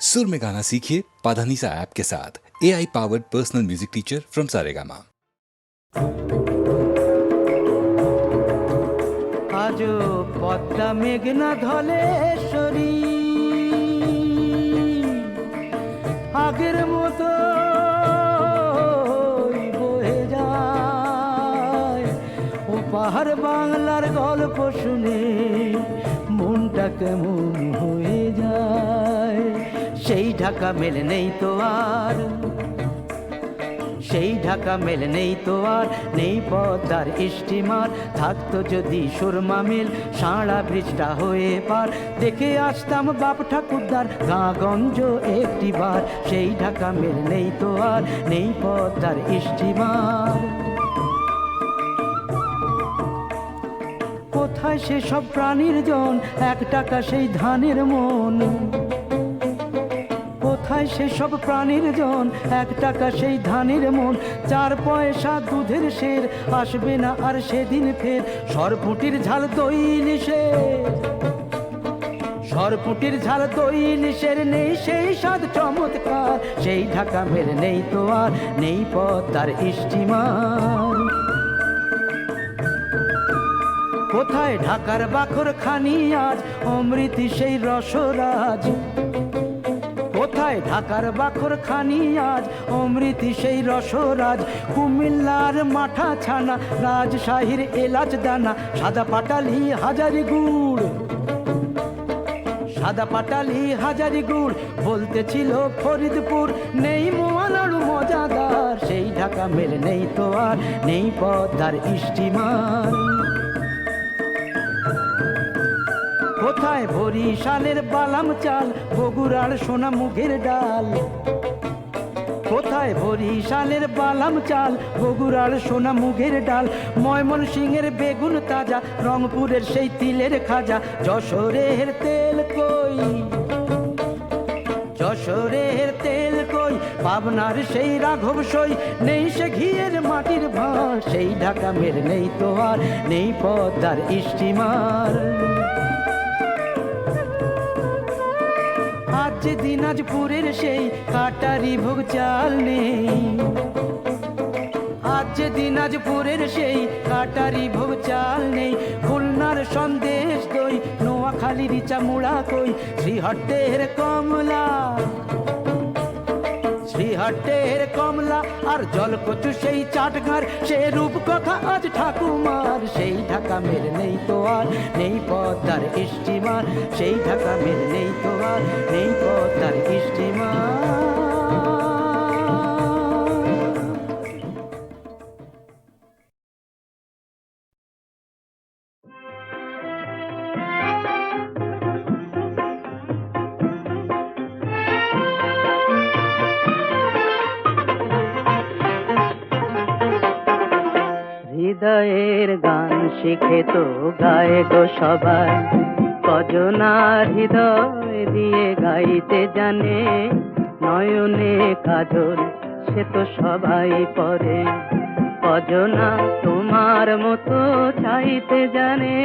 सुर में गाना सीखिए पाधानीसा ऐप के साथ A I powered personal music teacher from Saregama আজও পদ্মা মেঘনা ধলেশ্বরী আগের মতো বয়ে যায় ও পাহাড় বাংলার গল্প শুনে মনটা কেমন হয়ে যায় সেই ঢাকা মেলে নেই তো আর। সেই ঢাকা মেলে নেই তো আর, নেই পদ্মার স্টিমার। থাকতো যদি সুরমা মিল, সাঁড়া ব্রিজটা হয়ে পার। দেখে আসতাম বাপ ঠাকুরদার গাঁগঞ্জ একটি বার। সেই ঢাকা মেল নেই তো আর, নেই পদ্মার স্টিমার। কোথায় সেসব প্রাণীর জন, এক টাকা সেই ধানের মন। কোথায় সেসব প্রাণীর জন। এক টাকা সেই ধানের মন, চার পয়সা দুধের শের আসবে না আর সেদিন ফের সরপুটির ঝাল দই সরপুটির ঝাল দই নিষের নেই সেই স্বাদ চমৎকার। সেই ঢাকা মের নেই তো আর, নেই পথ তার স্টিমার কোথায় ঢাকার বাখর খানি আজ? অমৃতি সেই রসরাজ। কোথায়? ঢাকার বাখর খানি আজ, অমৃতি সেই রসরাজ, কুমিল্লার মাঠা ছানা রাজশাহীর এলাচ দানা, সাদা পাটালি হাজারি গুড়। সাদা পাটালি হাজারি গুড় বলতেছিল ফরিদপুর, নেই মোয়ালাড়ু মজাদার, সেই ঢাকা মেল নেই তো আর, নেই পদ্মার স্টিমার কোথায় বরিশালের বালাম চাল, বগুড়ার সোনা মুগের ডাল। কোথায় বরিশালের বালাম চাল, বগুড়ার সোনা মুগের ডাল? ময়মন সিংহের বেগুন তাজা, রংপুরের সেই তিলের খাজা। যশোরের তেল কই? যশোরের তেল কই? পাবনার সেই রাঘব সই। নেই সে ঘিয়ের মাটির ভাঁড়, সেই ঢাকা মের নেই তো নেই পদ্মার স্টিমার। যে দিনাজপুরের সেই কাটারি ভোগ চাল নেই। আজ দিনাজপুরের সেই কাটারি ভোগ চাল নেই। খুলনার সন্দেশ দই, নোয়াখালীর চামুড়া কই, শ্রীহট্টের কমলা। শ্রীহট্টের কমলা আর জলকচু সেই চাটঘার সে রূপ কথা আজ ঠাকুমার। সেই ঢাকা মের নেই তো আর, নেই পদ্মার ইষ্টিমার সেই ঢাকা মের নেই তো আর, নেই পদ্মার স্টিমার। শিখে তো গায়ে গো সবাই। কজনার হৃদয় দিয়ে গাইতে জানে, নয়নে কাজল সে তো সবাই পরে কজনা তোমার মতো চাইতে জানে,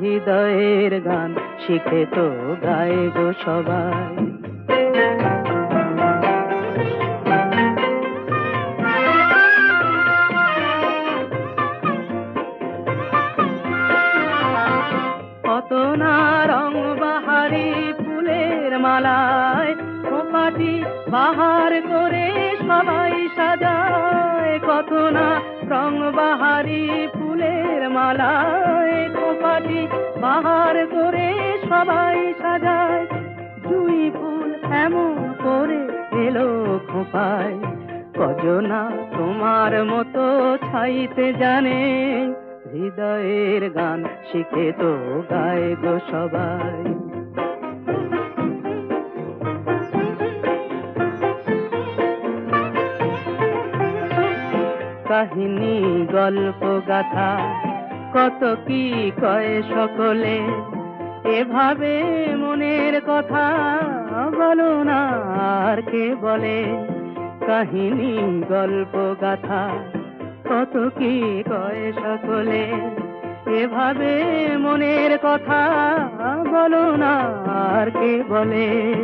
হৃদয়ের গান শিখে তো গায়ে গো সবাই। কত না রং বাহারি ফুলের মালায় খোপাটি বাহার করে সবাই সাজায়। জুই ফুল এমন করে এলো খোপায়, কজনা তোমার মতো ছাইতে জানে। হৃদয়ের গান শিখে তো গায় গো সবাই। কাহিনী, গল্প, গাথা। কত কি কয়ে সকলে? এভাবে মনের কথা বলো না আর কে বলে? কাহিনী, গল্প, গাথা। কত কি কয়ে সকলে? এভাবে মনের কথা বলো না আর কে বলে?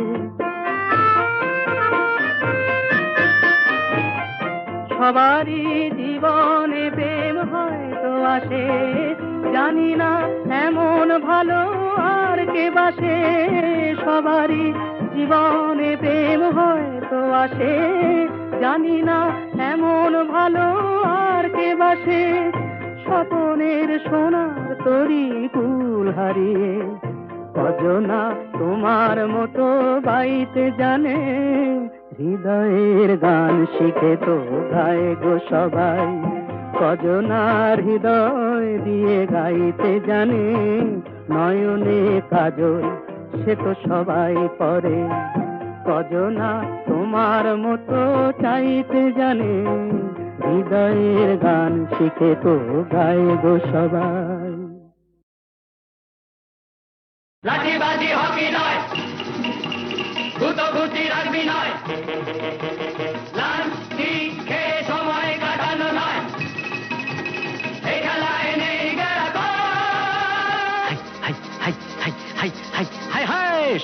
সবারই জীবনে প্রেম হয়তো আসে। জানি না এমন ভালো আর কে বাসে। সবারই জীবনে প্রেম হয়তো আসে। জানি না এমন ভালো আর কে বাসে। স্বপনের সোনার তরি কুল হারিয়ে। কজনা তোমার মতো গাইতে জানে। হৃদয়ের গান শিখে তো গায়ে গো সবাই। কজনার হৃদয় দিয়ে গাইতে জানে, নয়নে কাজল সে তো সবাই পরে কজনা তোমার মতো চাইতে জানে, হৃদয়ের গান শিখে তো গায়ে গো সবাই।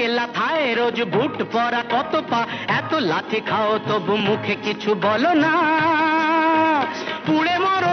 তোমাকে থায় রোজ ভুট পরা কত পা। এত লাথি খাও, তবু মুখে কিছু বলো না। পুড়ে মরো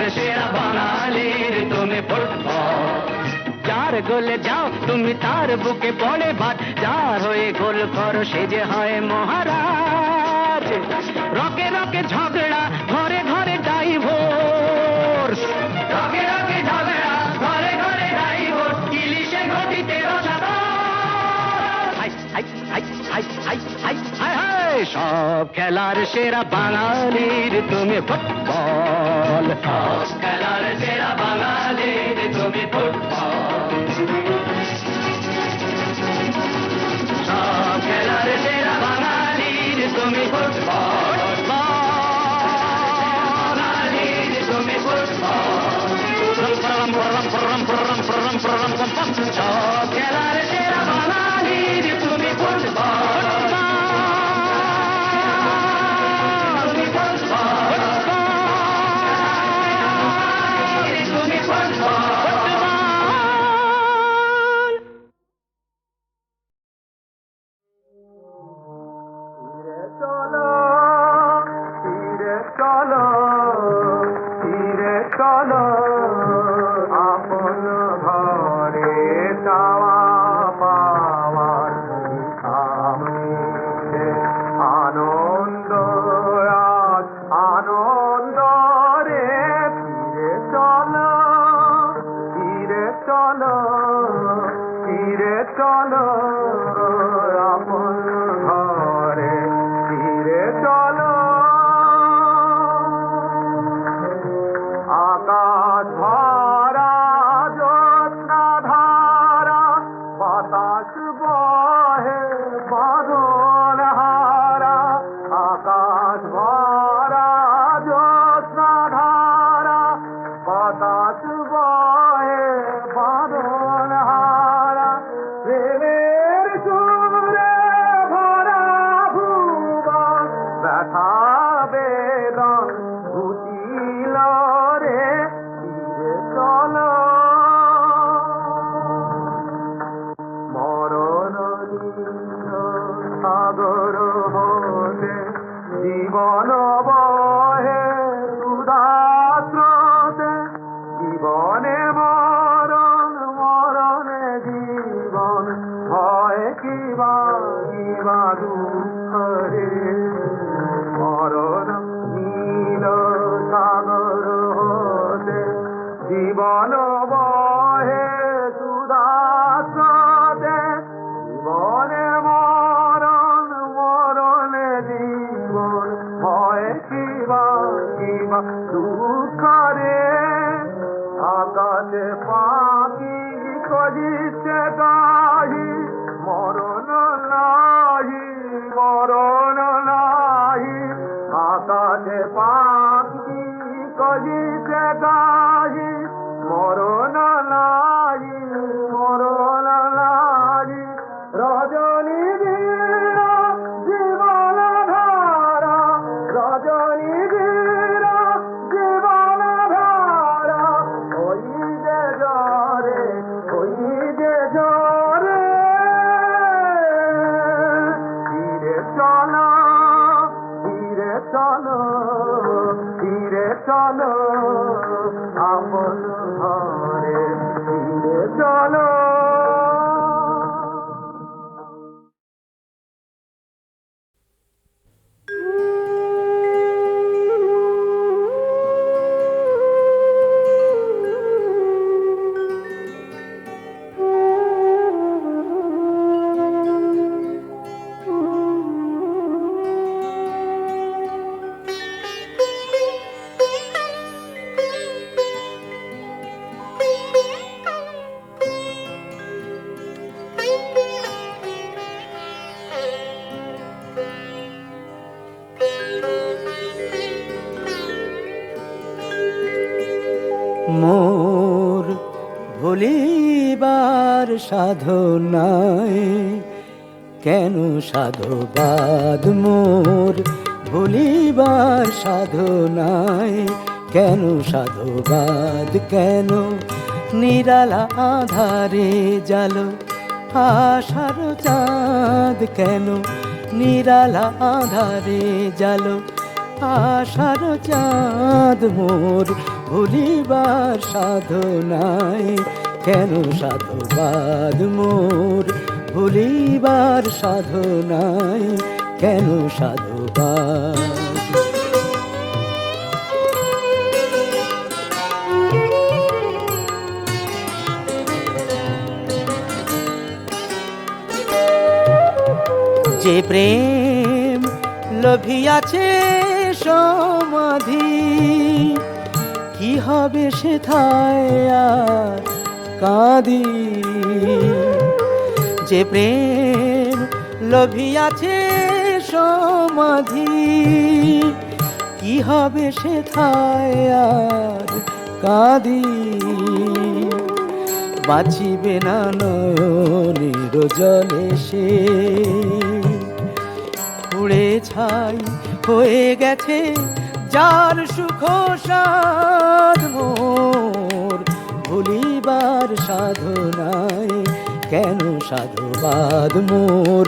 আর তুমি গোলে যাও তুমি তার বুকে পড়ে ভাত যার হয়ে গোল করো সে যে হয় মহারাজ রকে রকে ঝগড়া ঘরে ঘরে ডাইভোর্স রকে সব খেলার সেরা বাঙালির তুমি ফুটবল ফুটবল টস খেলার সেরা বাঙালির তুমি ফুটবল খেলার সেরা বাঙালির তুমি ফুটবল তুমি ফুটবল প্ররম প্ররম প্ররম প্ররম প্ররম প্ররম প্ররম আনন্দ রে ফিরে চলো ফিরে চলো ফিরে চলো। That's how. জীবন সাধনায়। কেন সাধবাদ মোর? ভুলিবার সাধনায়। কেন সাধবাদ কেন? নিরালা আধারে জালো। আশার চাঁদ কেন? নিরালা আধারে জাল। আশার চাঁদ মোর। ভুলিবার সাধনায়। কেন সাধবাদ মোর? ভুলিবার সাধনায় কেন সাধবাদ? যে প্রেম লভিয়াছে সমাধি, কি হবে সে আর কাঁদি। যে প্রেম লোভিয়াছে সমাধি, কি হবে সে আর কাঁদি? বাঁচিবে না নয়নের জলে সে। উড়ে ছাই হয়ে গেছে যার সুখ সাধ মোর ভুলিবার সাধনায় কেন সাধুবাদ মোর?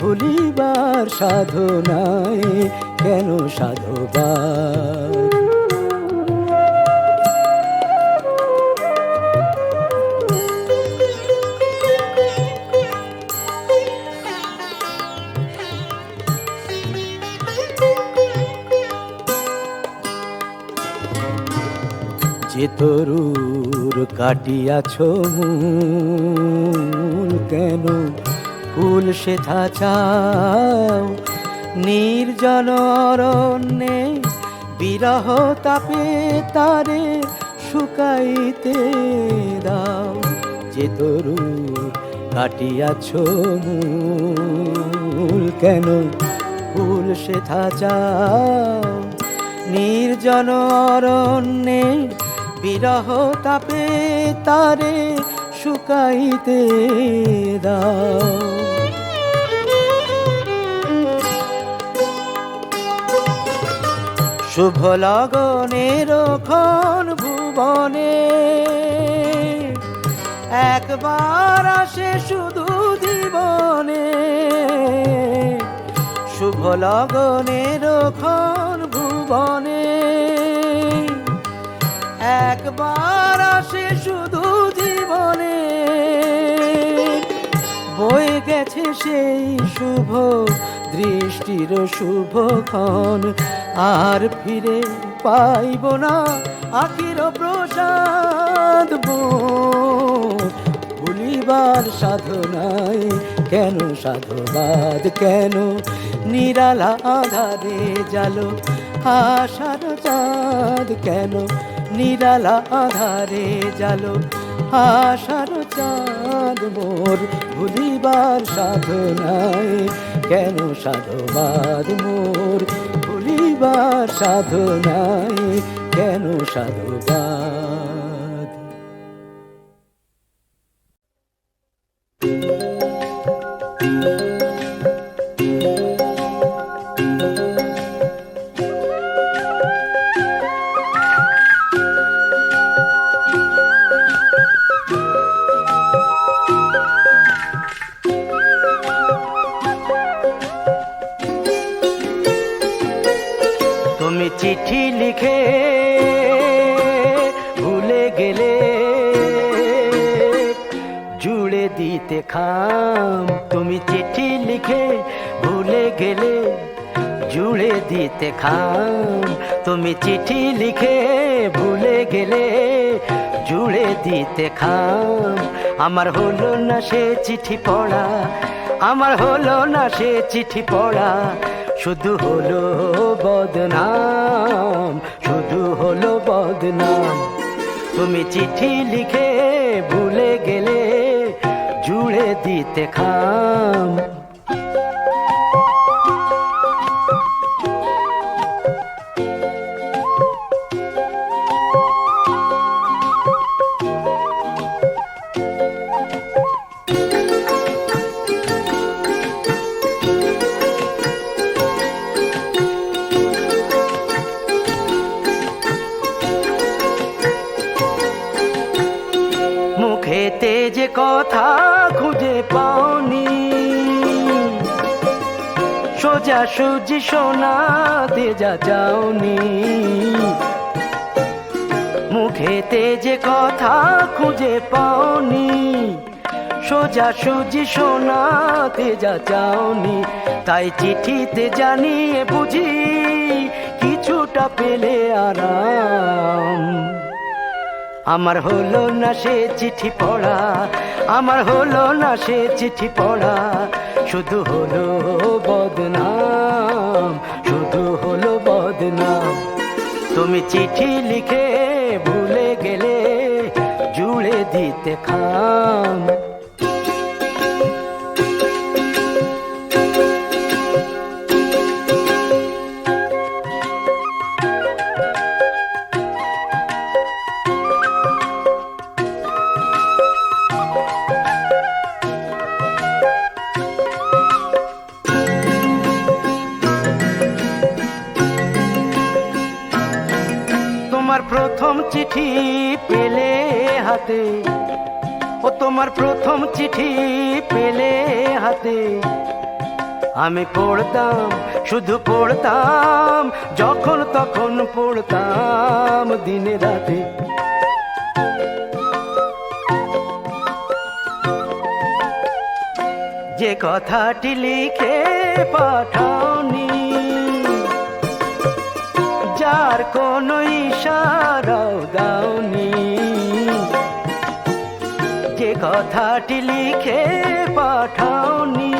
ভুলিবার সাধনায় কেন সাধুবাদ? যে তরুর কাটিয়াছ মূল কেন ফুল সেথা চাও? নির্জন অরণ্যে বিরহ তাপে তারে শুকাইতে দাও। যে তরু কাটিয়াছ মূল কেন ফুল সেথা চাও? নির্জন অরণ্যে বিরহ তাপে তারে শুকাইতে দাও। শুভ লগনের খন ভুবনে একবার আসে শুধু জীবনে। শুভ লগনের খন ভুবনে একবার আসে শুধু জীবনে বয়ে গেছে সেই শুভ দৃষ্টির শুভক্ষণ আর ফিরে পাইব না আখির প্রসাদ। ভুলিবার সাধনায় কেন সাধবাদ, কেন নিরালা আধারে জালো আশার চাঁদ, কেন নিরালা আধারে জালো, আশার চাঁদ মোর ভুলিবার সাধনায়। কেন সাধবাদ মোর ভুলিবার সাধনায়? কেন সাধবাদ দিতে খাম। তুমি চিঠি লিখে ভুলে গেলে জুড়ে দিতে খাম। আমার হলো না সে চিঠি পড়া, আমার হলো না সে চিঠি পড়া। শুধু হলো বদনাম, শুধু হলো বদনাম। তুমি চিঠি লিখে ভুলে গেলে জুড়ে দিতে খাম। মুখেতে যে কথা খুঁজে পাওনি। সোজা সুজি দে যা যাওনি মুখেতে যে কথা খুঁজে পাওনি, সোজা সুজি সোনাতে যা চাওনি। তাই চিঠিতে জানিয়ে বুঝি, কিছুটা পেলে আরাম। আমার হলো না সে চিঠি পড়া, আমার হলো না সে চিঠি পড়া। শুধু হলো বদনাম, শুধু হলো বদনাম। তুমি চিঠি লিখে ভুলে গেলে জুড়ে দিতে খাম। পেলে হাতে, ও তোমার প্রথম চিঠি পেলে হাতে। আমি পড়তাম, শুধু পড়তাম, যখন তখন পড়তাম দিনে রাতে। যে কথাটি লিখে পাঠাওনি যার কোনো ইশারাও দাওনি। যে কথাটি লিখে পাঠাওনি,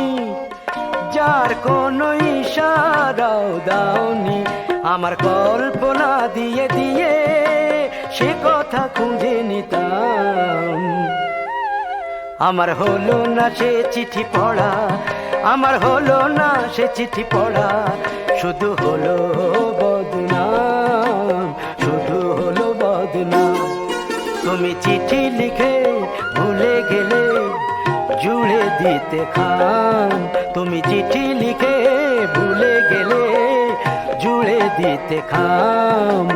যার কোনো ইশারাও দাওনি। আমার কল্পনা দিয়ে দিয়ে সে কথা খুঁজে নিতাম। আমার হলো না সে চিঠি পড়া, আমার হলো না সে চিঠি পড়া, শুধু হলো তুমি চিঠি লিখে ভুলে গেলে জুড়ে দিতে খান। তুমি চিঠি লিখে ভুলে গেলে জুড়ে দিতে খাম